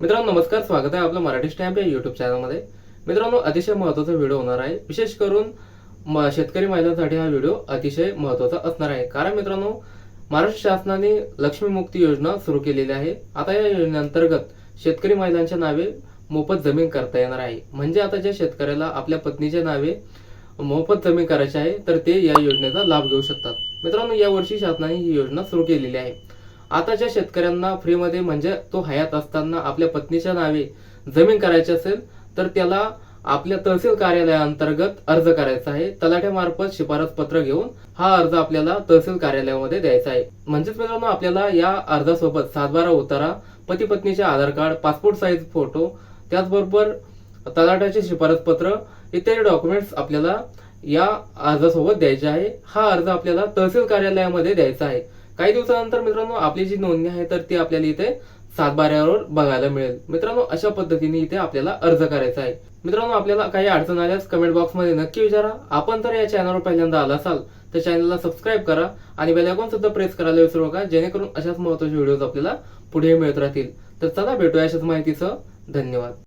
मित्रांनो नमस्कार स्वागत आहे आपलं मराठी स्टॅम्प या युट्यूब चॅनलमध्ये मित्रांनो अतिशय महत्त्वाचा व्हिडिओ होणार आहे. विशेष करून शेतकरी महिलांसाठी हा व्हिडिओ अतिशय महत्त्वाचा असणार आहे. कारण मित्रांनो महाराष्ट्र शासनाने लक्ष्मी मुक्ती योजना सुरू केलेली आहे. आता या योजनेअंतर्गत शेतकरी महिलांच्या नावे मोफत जमीन करता येणार आहे. म्हणजे आता ज्या शेतकऱ्याला आपल्या पत्नीच्या नावे मोफत जमीन करायची आहे तर ते या योजनेचा लाभ घेऊ शकतात. मित्रांनो यावर्षी शासनाने ही योजना सुरू केलेली आहे. आताच्या शेतकऱ्यांना फ्रीमध्ये म्हणजे तो हयात असताना आपल्या पत्नीच्या नावे जमीन करायची असेल तर त्याला आपल्या तहसील कार्यालयाअंतर्गत अर्ज करायचा आहे. तलाठ्यामार्फत शिफारस पत्र घेऊन हा अर्ज आपल्याला तहसील कार्यालयामध्ये द्यायचा आहे. म्हणजेच मित्रांनो आपल्याला या अर्जासोबत सातबारा उतारा पती पत्नीचे Aadhaar card passport size photo त्याचबरोबर तलाठ्याचे शिफारस पत्र इत्यादी डॉक्युमेंट्स आपल्याला या अर्जासोबत द्यायचे आहे. हा अर्ज आपल्याला तहसील कार्यालयामध्ये द्यायचा आहे. काही दिवसानंतर मित्रांनो आपली जी नोंदणी आहे तर ती आपल्याला इथे सातबाऱ्यावर बघायला मिळेल. मित्रांनो अशा पद्धतीने इथे आपल्याला अर्ज करायचा आहे. मित्रांनो आपल्याला काही अडचण आल्यास कमेंट बॉक्समध्ये नक्की विचारा. आपण तर या चॅनलवर पहिल्यांदा आला असाल तर चॅनलला सबस्क्राईब करा आणि बेल सुद्धा प्रेस करायला विसरू नका जेणेकरून अशाच महत्त्वाचे व्हिडिओज आपल्याला पुढे मिळत राहतील. तर चला भेटूया अशाच माहितीसह धन्यवाद.